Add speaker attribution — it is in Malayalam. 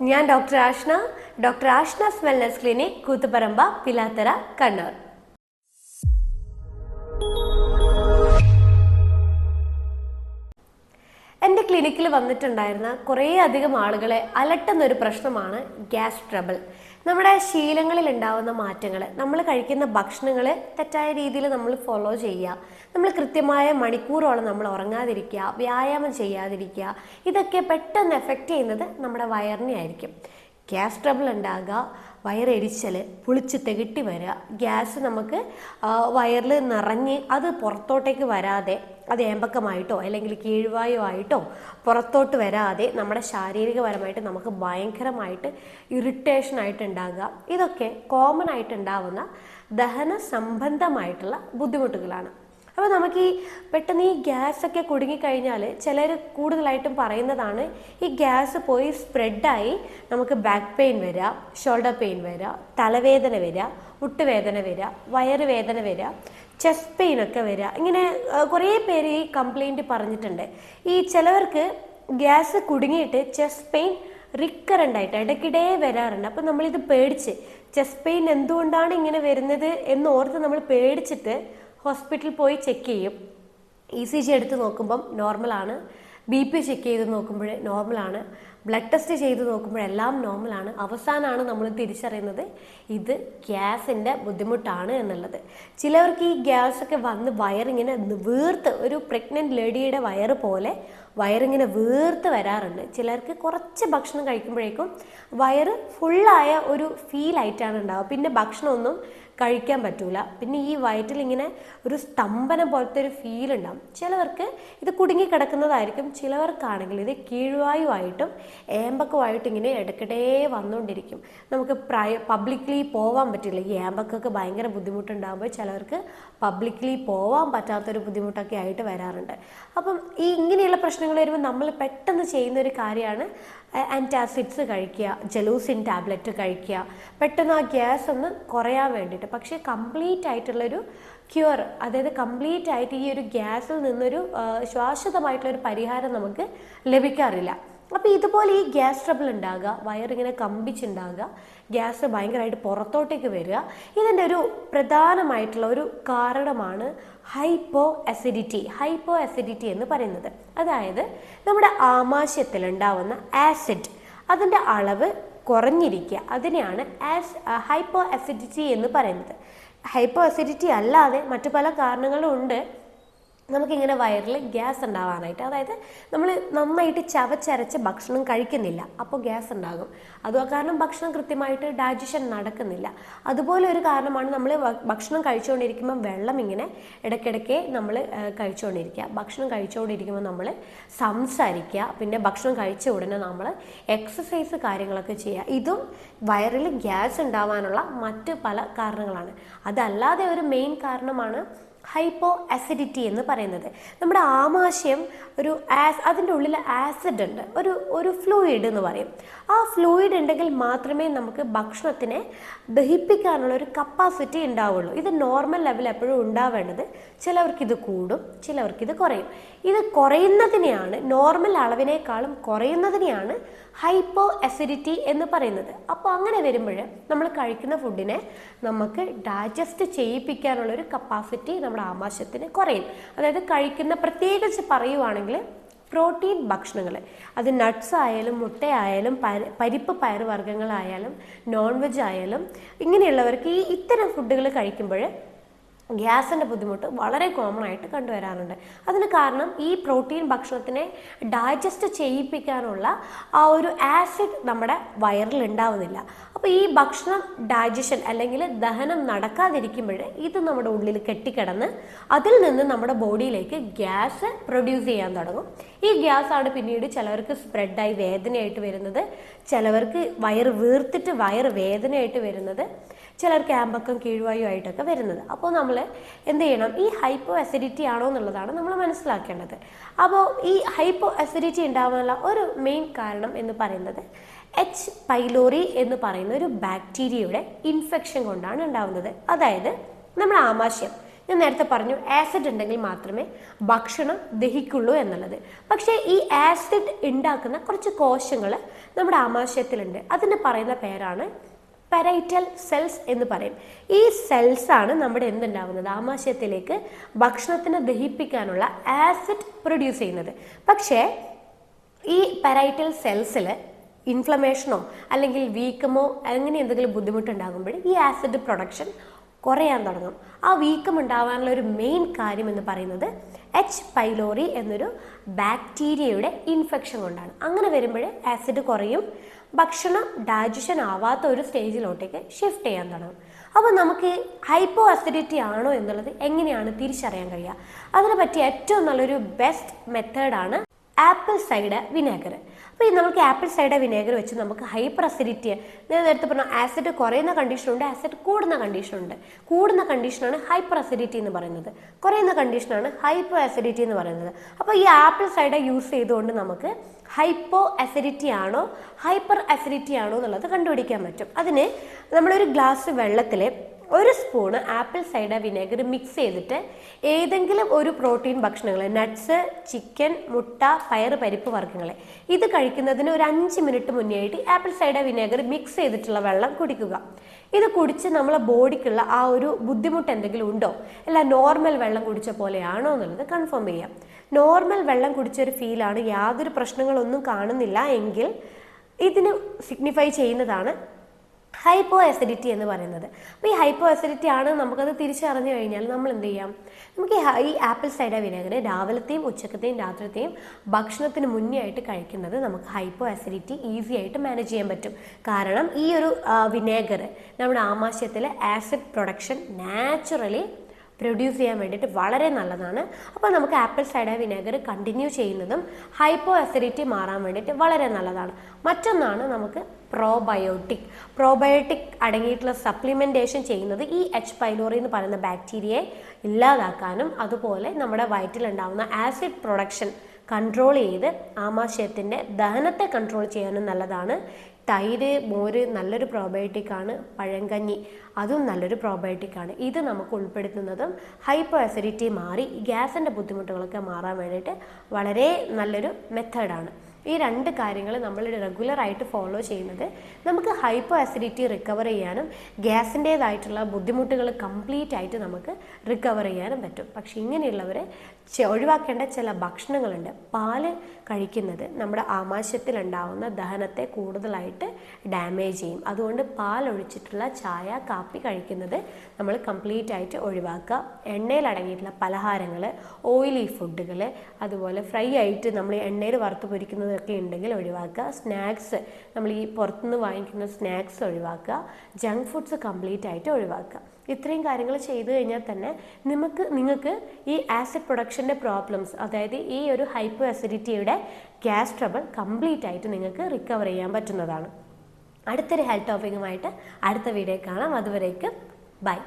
Speaker 1: ഞാൻ doctor Ashna. Doctor Ashna's wellness clinic Koothuparamba Pilathara Kannur. ക്ലിനിക്കിൽ വന്നിട്ടുണ്ടായിരുന്ന കുറേ അധികം ആളുകളെ അലട്ടുന്ന ഒരു പ്രശ്നമാണ് ഗ്യാസ് ട്രബിൾ. നമ്മുടെ ശീലങ്ങളിൽ ഉണ്ടാവുന്ന മാറ്റങ്ങൾ നമ്മൾ കഴിക്കുന്ന ഭക്ഷണങ്ങൾ തെറ്റായ രീതിയിൽ നമ്മൾ ഫോളോ ചെയ്യുക. നമ്മൾ കൃത്യമായ മണിക്കൂറോളം നമ്മൾ ഉറങ്ങാതിരിക്കുക വ്യായാമം ചെയ്യാതിരിക്കുക ഇതൊക്കെ പെട്ടെന്ന് എഫക്റ്റ് ചെയ്യുന്നത് നമ്മുടെ വയറിനെ ആയിരിക്കും. ഗ്യാസ് ട്രബിൾ ഉണ്ടാകുക വയറെരിച്ചൽ പുളിച്ച് തികട്ടി വരിക ഗ്യാസ് നമുക്ക് വയറിൽ നിറഞ്ഞ് അത് പുറത്തോട്ടേക്ക് വരാതെ അത് ഏമ്പക്കമായിട്ടോ അല്ലെങ്കിൽ കീഴ്വായോ ആയിട്ടോ പുറത്തോട്ട് വരാതെ നമ്മുടെ ശാരീരികപരമായിട്ട് നമുക്ക് ഭയങ്കരമായിട്ട് ഇറിറ്റേഷൻ ആയിട്ട് ഉണ്ടാകുക ഇതൊക്കെ കോമൺ ആയിട്ട് ഉണ്ടാവുന്ന ദഹന സംബന്ധമായിട്ടുള്ള ബുദ്ധിമുട്ടുകളാണ്. അപ്പോൾ നമുക്ക് ഈ പെട്ടെന്ന് ഈ ഗ്യാസ് ഒക്കെ കുടുങ്ങിക്കഴിഞ്ഞാൽ ചിലർ കൂടുതലായിട്ടും പറയുന്നതാണ് ഈ ഗ്യാസ് പോയി സ്പ്രെഡായി നമുക്ക് ബാക്ക് പെയിൻ വരിക ഷോൾഡർ പെയിൻ വരിക തലവേദന വരിക മുട്ടുവേദന വരിക വയറുവേദന വരാം. ചെസ്റ്റ് പെയിൻ ഒക്കെ വരിക. ഇങ്ങനെ കുറേ പേര് ഈ കംപ്ലൈന്റ് പറഞ്ഞിട്ടുണ്ട്. ഈ ചിലവർക്ക് ഗ്യാസ് കുടുങ്ങിയിട്ട് ചെസ്റ്റ് പെയിൻ റിക്കറന്റ് ആയിട്ട് ഇടയ്ക്കിടെ വരാറുണ്ട്. അപ്പം നമ്മളിത് പേടിച്ച് ചെസ്റ്റ് പെയിൻ എന്തുകൊണ്ടാണ് ഇങ്ങനെ വരുന്നത് എന്ന് ഓർത്ത് നമ്മൾ പേടിച്ചിട്ട് ഹോസ്പിറ്റലിൽ പോയി ചെക്ക് ചെയ്യും. ഇ സി ജി എടുത്ത് നോക്കുമ്പം നോർമലാണ് ബി പി ചെക്ക് ചെയ്ത് നോക്കുമ്പോൾ നോർമലാണ് ബ്ലഡ് ടെസ്റ്റ് ചെയ്ത് നോക്കുമ്പോഴെല്ലാം നോർമലാണ്. അവസാനമാണ് നമ്മൾ തിരിച്ചറിയുന്നത് ഇത് ഗ്യാസിന്റെ ബുദ്ധിമുട്ടാണ് എന്നുള്ളത്. ചിലവർക്ക് ഈ ഗ്യാസൊക്കെ വന്ന് വയറിങ്ങനെ വീർത്ത് ഒരു പ്രഗ്നന്റ് ലേഡിയുടെ വയറ് പോലെ വയറിങ്ങനെ വീർത്ത് വരാറുണ്ട്. ചിലർക്ക് കുറച്ച് ഭക്ഷണം കഴിക്കുമ്പോഴേക്കും വയറ് ഫുള്ളായ ഒരു ഫീലായിട്ടാണ് ഉണ്ടാവുക. പിന്നെ ഭക്ഷണമൊന്നും കഴിക്കാൻ പറ്റൂല. പിന്നെ ഈ വയറ്റിൽ ഇങ്ങനെ ഒരു സ്തംഭനം പോലത്തെ ഒരു ഫീൽ ഉണ്ടാവും. ചിലവർക്ക് ഇത് കുടുങ്ങി കിടക്കുന്നതായിരിക്കും. ചിലവർക്കാണെങ്കിൽ ഇത് കീഴ്വായുവായിട്ടും ഏമ്പക്കുമായിട്ടും ഇങ്ങനെ ഇടയ്ക്കിടെ വന്നുകൊണ്ടിരിക്കും. നമുക്ക് പ്രൈ പബ്ലിക്കലി പോവാൻ പറ്റില്ല. ഈ ഏമ്പക്കൊക്കെ ഭയങ്കര ബുദ്ധിമുട്ടുണ്ടാകുമ്പോൾ ചിലവർക്ക് പബ്ലിക്കലി പോവാൻ പറ്റാത്തൊരു ബുദ്ധിമുട്ടൊക്കെ ആയിട്ട് വരാറുണ്ട്. അപ്പം ഈ ഇങ്ങനെയുള്ള പ്രശ്നങ്ങൾ വരുമ്പോൾ നമ്മൾ പെട്ടെന്ന് ചെയ്യുന്ന ഒരു കാര്യമാണ് ആന്റാസിഡ്സ് കഴിക്കുക ജലൂസിൻ ടാബ്ലറ്റ് കഴിക്കുക. പെട്ടെന്ന് ആ ഗ്യാസ് ഒന്ന് കുറയാൻ വേണ്ടിയിട്ട്. പക്ഷേ കംപ്ലീറ്റ് ആയിട്ടുള്ളൊരു ക്യൂർ അതായത് കംപ്ലീറ്റ് ആയിട്ട് ഈ ഒരു ഗ്യാസിൽ നിന്നൊരു ശ്വാശ്വതമായിട്ടുള്ളൊരു പരിഹാരം നമുക്ക് ലഭിക്കാറില്ല. അപ്പോൾ ഇതുപോലെ ഈ ഗ്യാസ് ട്രബിൾ ഉണ്ടാകുക വയറിങ്ങനെ കമ്പിച്ചുണ്ടാകുക ഗ്യാസ് ഭയങ്കരമായിട്ട് പുറത്തോട്ടേക്ക് വരിക ഇതിന്റെ ഒരു പ്രധാനമായിട്ടുള്ള ഒരു കാരണമാണ് ഹൈപ്പോ അസിഡിറ്റി ഹൈപ്പോ അസിഡിറ്റി എന്ന് പറയുന്നത്. അതായത് നമ്മുടെ ആമാശയത്തിൽ ഉണ്ടാവുന്ന ആസിഡ് അതിന്റെ അളവ് കുറഞ്ഞിരിക്കുക. അതിനെയാണ് ആസ് ഹൈപ്പോ അസിഡിറ്റി എന്ന് പറയുന്നത്. ഹൈപ്പോ അസിഡിറ്റി അല്ലാതെ മറ്റു പല കാരണങ്ങളും ഉണ്ട്. നമുക്കിങ്ങനെ വയറിൽ ഗ്യാസ് ഉണ്ടാവാനായിട്ട്. അതായത് നമ്മൾ നന്നായിട്ട് ചവച്ചരച്ച് ഭക്ഷണം കഴിക്കുന്നില്ല. അപ്പോൾ ഗ്യാസ് ഉണ്ടാകും. അത് കാരണം ഭക്ഷണം കൃത്യമായിട്ട് ഡൈജഷൻ നടക്കുന്നില്ല. അതുപോലെ ഒരു കാരണമാണ് നമ്മൾ ഭക്ഷണം കഴിച്ചുകൊണ്ടിരിക്കുമ്പോൾ വെള്ളം ഇങ്ങനെ ഇടയ്ക്കിടയ്ക്ക് നമ്മൾ കഴിച്ചുകൊണ്ടിരിക്കുക. ഭക്ഷണം കഴിച്ചുകൊണ്ടിരിക്കുമ്പോൾ നമ്മൾ സംസാരിക്കുക. പിന്നെ ഭക്ഷണം കഴിച്ച ഉടനെ നമ്മൾ എക്സസൈസ് കാര്യങ്ങളൊക്കെ ചെയ്യുക. ഇതും വയറിൽ ഗ്യാസ് ഉണ്ടാവാനുള്ള മറ്റ് പല കാരണങ്ങളാണ്. അതല്ലാതെ ഒരു മെയിൻ കാരണമാണ് ഹൈപ്പോ അസിഡിറ്റി എന്ന് പറയുന്നത്. നമ്മുടെ ആമാശയം ഒരു ആസ് അതിന്റെ ഉള്ളിൽ ആസിഡ് ഉണ്ട്. ഒരു ഒരു ഫ്ലൂയിഡ് എന്ന് പറയും. ആ ഫ്ലൂയിഡ് ഉണ്ടെങ്കിൽ മാത്രമേ നമുക്ക് ഭക്ഷണത്തിനെ ദഹിപ്പിക്കാനുള്ള ഒരു കപ്പാസിറ്റി ഉണ്ടാവുള്ളൂ. ഇത് നോർമൽ ലെവൽ എപ്പോഴും ഉണ്ടാവേണ്ടത് ഇത് കൂടും ചിലവർക്ക് ഇത് കുറയും. ഇത് കുറയുന്നതിനെയാണ് നോർമൽ അളവിനേക്കാളും കുറയുന്നതിനെയാണ് ഹൈപ്പോ അസിഡിറ്റി എന്ന് പറയുന്നത്. അപ്പോൾ അങ്ങനെ വരുമ്പോൾ നമ്മൾ കഴിക്കുന്ന ഫുഡിനെ നമുക്ക് ഡൈജസ്റ്റ് ചെയ്യിപ്പിക്കാനുള്ള ഒരു കപ്പാസിറ്റി നമ്മുടെ ആമാശയത്തിന് കുറയും. അതായത് കഴിക്കുന്ന പ്രത്യേകിച്ച് പറയുവാണെങ്കിൽ പ്രോട്ടീൻ ഭക്ഷണങ്ങൾ. അത് നട്ട്സ് ആയാലും മുട്ടയായാലും പരിപ്പ് പരിപ്പ് പയറുവർഗങ്ങളായാലും നോൺ വെജ് ആയാലും ഇങ്ങനെയുള്ളവർക്ക് ഈ ഇത്തരം ഫുഡുകൾ കഴിക്കുമ്പോൾ ഗ്യാസിന്റെ ബുദ്ധിമുട്ട് വളരെ കോമൺ ആയിട്ട് കണ്ടുവരാറുണ്ട്. അതിന് കാരണം ഈ പ്രോട്ടീൻ ഭക്ഷണത്തിനെ ഡൈജസ്റ്റ് ചെയ്യിപ്പിക്കാനുള്ള ആ ഒരു ആസിഡ് നമ്മുടെ വയറിൽ ഉണ്ടാവുന്നില്ല. അപ്പോൾ ഈ ഭക്ഷണം ഡൈജഷൻ അല്ലെങ്കിൽ ദഹനം നടക്കാതിരിക്കുമ്പോൾ ഇത് നമ്മുടെ ഉള്ളിൽ കെട്ടിക്കിടന്ന് അതിൽ നിന്ന് നമ്മുടെ ബോഡിയിലേക്ക് ഗ്യാസ് പ്രൊഡ്യൂസ് ചെയ്യാൻ തുടങ്ങും. ഈ ഗ്യാസ് ആണ് പിന്നീട് ചിലവർക്ക് സ്പ്രെഡായി വേദനയായിട്ട് വരുന്നത്. ചിലവർക്ക് വയറ് വീർത്തിട്ട് വയറ് വേദനയായിട്ട് വരുന്നത്. ചിലർക്ക് ആമ്പക്കം കീഴ്വായു ആയിട്ടൊക്കെ വരുന്നത്. അപ്പോൾ നമ്മൾ എന്ത് ചെയ്യണം? ഈ ഹൈപ്പോ അസിഡിറ്റി ആണോ എന്നുള്ളതാണ് നമ്മൾ മനസ്സിലാക്കേണ്ടത്. അപ്പോൾ ഈ ഹൈപ്പോ അസിഡിറ്റി ഉണ്ടാവാനുള്ള ഒരു മെയിൻ കാരണം എന്ന് പറയുന്നത് എച്ച് പൈലോറി എന്ന് പറയുന്ന ഒരു ബാക്ടീരിയയുടെ ഇൻഫെക്ഷൻ കൊണ്ടാണ് ഉണ്ടാവുന്നത്. അതായത് നമ്മുടെ ആമാശയം. ഞാൻ നേരത്തെ പറഞ്ഞു ആസിഡ് ഉണ്ടെങ്കിൽ മാത്രമേ ഭക്ഷണം ദഹിക്കുള്ളൂ എന്നുള്ളത്. പക്ഷേ ഈ ആസിഡ് ഉണ്ടാക്കുന്ന കുറച്ച് കോശങ്ങൾ നമ്മുടെ ആമാശയത്തിലുണ്ട്. അതിന് പറയുന്ന പേരാണ് പെരൈറ്റൽ സെൽസ് എന്ന് പറയും. ഈ സെൽസ് ആണ് നമ്മുടെ എന്തുണ്ടാവുന്നത്? ആമാശയത്തിലേക്ക് ഭക്ഷണത്തിന് ദഹിപ്പിക്കാനുള്ള ആസിഡ് പ്രൊഡ്യൂസ് ചെയ്യുന്നത്. പക്ഷേ ഈ പെരൈറ്റൽ സെൽസിൽ ഇൻഫ്ലമേഷനോ അല്ലെങ്കിൽ വീക്കമോ അങ്ങനെ എന്തെങ്കിലും ബുദ്ധിമുട്ടുണ്ടാകുമ്പോൾ ഈ ആസിഡ് പ്രൊഡക്ഷൻ കുറയാൻ തുടങ്ങും. ആ വീക്കം ഉണ്ടാവാനുള്ള ഒരു മെയിൻ കാര്യം എന്ന് പറയുന്നത് എച്ച് പൈലോറി എന്നൊരു ബാക്ടീരിയയുടെ ഇൻഫെക്ഷൻ കൊണ്ടാണ്. അങ്ങനെ വരുമ്പോൾ ആസിഡ് കുറയും ഭക്ഷണം ഡൈജഷൻ ആവാത്ത ഒരു സ്റ്റേജിലോട്ടേക്ക് ഷിഫ്റ്റ് ചെയ്യാൻ തുടങ്ങും. അപ്പോൾ നമുക്ക് ഹൈപ്പോ അസിഡിറ്റി ആണോ എന്നുള്ളത് എങ്ങനെയാണ് തിരിച്ചറിയാൻ കഴിയുക? അതിനെ പറ്റിയ ഏറ്റവും നല്ലൊരു ബെസ്റ്റ് മെത്തേഡാണ് ആപ്പിൾ സൈഡ് വിനേഗർ അപ്പോൾ ഈ നമുക്ക് ആപ്പിൾ സൈഡ് വിനേഗർ വെച്ച് നമുക്ക് ഹൈപ്പർ അസിഡിറ്റി ഞാൻ നേരത്തെ പറഞ്ഞു ആസിഡ് കുറയുന്ന കണ്ടീഷനുണ്ട് ആസിഡ് കൂടുന്ന കണ്ടീഷനുണ്ട് കൂടുന്ന കണ്ടീഷനാണ് ഹൈപ്പർ അസിഡിറ്റി എന്ന് പറയുന്നത്. കുറയുന്ന കണ്ടീഷനാണ് ഹൈപ്പോ അസിഡിറ്റി എന്ന് പറയുന്നത്. അപ്പോൾ ഈ ആപ്പിൾ സൈഡ് യൂസ് ചെയ്തുകൊണ്ട് നമുക്ക് ഹൈപ്പോ അസിഡിറ്റി ആണോ ഹൈപ്പർ അസിഡിറ്റി ആണോ എന്നുള്ളത് കണ്ടുപിടിക്കാൻ പറ്റും. അതിന് നമ്മളൊരു ഗ്ലാസ് വെള്ളത്തിൽ ഒരു spoon apple cider vinegar mix ചെയ്തിട്ട് ഏതെങ്കിലും ഒരു പ്രോട്ടീൻ ഭക്ഷണങ്ങൾ നട്ട്സ് ചിക്കൻ മുട്ട പയർ പരിപ്പ് വർഗങ്ങൾ ഇത് കഴിക്കുന്നതിന് ഒരു അഞ്ച് മിനിറ്റ് മുന്നേ ആയിട്ട് ആപ്പിൾ സൈഡർ വിനേഗർ മിക്സ് ചെയ്തിട്ടുള്ള വെള്ളം കുടിക്കുക. ഇത് കുടിച്ച് നമ്മളെ ബോഡിക്കുള്ള ആ ഒരു ബുദ്ധിമുട്ട് എന്തെങ്കിലും ഉണ്ടോ? അല്ല നോർമൽ വെള്ളം കുടിച്ച പോലെയാണോ എന്നുള്ളത് കൺഫേം ചെയ്യാം. നോർമൽ വെള്ളം കുടിച്ചൊരു ഫീലാണ് യാതൊരു പ്രശ്നങ്ങളൊന്നും കാണുന്നില്ല എങ്കിൽ ഇതിന് സിഗ്നിഫൈ ചെയ്യുന്നതാണ് ഹൈപ്പോ അസിഡിറ്റി എന്ന് പറയുന്നത്. അപ്പോൾ ഈ ഹൈപ്പോ അസിഡിറ്റി ആണ് നമുക്കത് തിരിച്ചറിഞ്ഞു കഴിഞ്ഞാൽ നമ്മൾ എന്ത് ചെയ്യാം? നമുക്ക് ഈ ആപ്പിൾ സൈഡർ വിനേഗർ രാവിലത്തെയും ഉച്ചക്കത്തെയും രാത്രിത്തെയും ഭക്ഷണത്തിന് മുന്നേ ആയിട്ട് കഴിക്കുന്നത് നമുക്ക് ഹൈപ്പോ അസിഡിറ്റി ഈസി ആയിട്ട് മാനേജ് ചെയ്യാൻ പറ്റും. കാരണം ഈ ഒരു വിനേഗർ നമ്മുടെ ആമാശയത്തിലെ ആസിഡ് പ്രൊഡക്ഷൻ നാച്ചുറലി പ്രൊഡ്യൂസ് ചെയ്യാൻ വേണ്ടിയിട്ട് വളരെ നല്ലതാണ്. അപ്പോൾ നമുക്ക് ആപ്പിൾ സൈഡർ വിനേഗർ കണ്ടിന്യൂ ചെയ്യുന്നതും ഹൈപ്പോ അസിഡിറ്റി മാറാൻ വേണ്ടിയിട്ട് വളരെ നല്ലതാണ്. മറ്റൊന്നാണ് നമുക്ക് പ്രോബയോട്ടിക് പ്രോബയോട്ടിക് അടങ്ങിയിട്ടുള്ള സപ്ലിമെന്റേഷൻ ചെയ്യുന്നത് ഈ എച്ച് പൈലോറി എന്ന് പറയുന്ന ബാക്ടീരിയയെ ഇല്ലാതാക്കാനും അതുപോലെ നമ്മുടെ വയറ്റിലുണ്ടാകുന്ന ആസിഡ് പ്രൊഡക്ഷൻ കൺട്രോൾ ചെയ്ത് ആമാശയത്തിന്റെ ദഹനത്തെ കൺട്രോൾ ചെയ്യാനും നല്ലതാണ്. തൈര് മോര് നല്ലൊരു പ്രോബയോട്ടിക് ആണ്. പഴങ്കഞ്ഞി അതും നല്ലൊരു പ്രോബയോട്ടിക് ആണ്. ഇത് നമുക്ക് ഉൾപ്പെടുത്തുന്നതും ഹൈപ്പോ അസിഡിറ്റി മാറി ഗ്യാസിന്റെ ബുദ്ധിമുട്ടുകളൊക്കെ മാറാൻ വേണ്ടിയിട്ട് വളരെ നല്ലൊരു മെത്തേഡാണ് ഈ രണ്ട് കാര്യങ്ങൾ നമ്മൾ റെഗുലർ ആയിട്ട് ഫോളോ ചെയ്യുന്നത് നമുക്ക് ഹൈപ്പോ ആസിഡിറ്റി റിക്കവർ ചെയ്യാനും ഗ്യാസിന്റേതായിട്ടുള്ള ബുദ്ധിമുട്ടുകൾ കംപ്ലീറ്റ് ആയിട്ട് നമുക്ക് റിക്കവർ ചെയ്യാനും പറ്റും. പക്ഷെ ഇങ്ങനെയുള്ളവർ ഒഴിവാക്കേണ്ട ചില ഭക്ഷണങ്ങളുണ്ട്. പാൽ കഴിക്കുന്നത് നമ്മുടെ ആമാശയത്തിൽ ഉണ്ടാകുന്ന ദഹനത്തെ കൂടുതലായിട്ട് ഡാമേജ് ചെയ്യും. അതുകൊണ്ട് പാൽ ഒഴിച്ചിട്ടുള്ള ചായ കാപ്പി കഴിക്കുന്നത് നമ്മൾ കംപ്ലീറ്റ് ആയിട്ട് ഒഴിവാക്കുക. എണ്ണയിൽ അടങ്ങിയിട്ടുള്ള പലഹാരങ്ങൾ ഓയിലി ഫുഡുകൾ അതുപോലെ ഫ്രൈ ആയിട്ട് നമ്മൾ എണ്ണയിൽ വറുത്ത് പൊരിക്കുന്നതൊക്കെ ഉണ്ടെങ്കിൽ ഒഴിവാക്കുക. സ്നാക്സ് നമ്മൾ ഈ പുറത്തുനിന്ന് വാങ്ങിക്കുന്ന സ്നാക്സ് ഒഴിവാക്കുക. ജങ്ക് ഫുഡ്സ് കംപ്ലീറ്റ് ആയിട്ട് ഒഴിവാക്കുക. ഇത്രയും കാര്യങ്ങൾ ചെയ്തു കഴിഞ്ഞാൽ തന്നെ നിങ്ങൾക്ക് നിങ്ങൾക്ക് ഈ ആസിഡ് പ്രൊഡക്ഷന്റെ പ്രോബ്ലംസ് അതായത് ഈ ഒരു ഹൈപ്പോ അസിഡിറ്റിയുടെ ഗ്യാസ് ട്രബിൾ കംപ്ലീറ്റ് ആയിട്ട് നിങ്ങൾക്ക് റിക്കവർ ചെയ്യാൻ പറ്റുന്നതാണ്. അടുത്തൊരു ഹെൽത്ത് ടോപ്പിക്കുമായിട്ട് അടുത്ത വീഡിയോ കാണാം. അതുവരേക്കും ബൈ.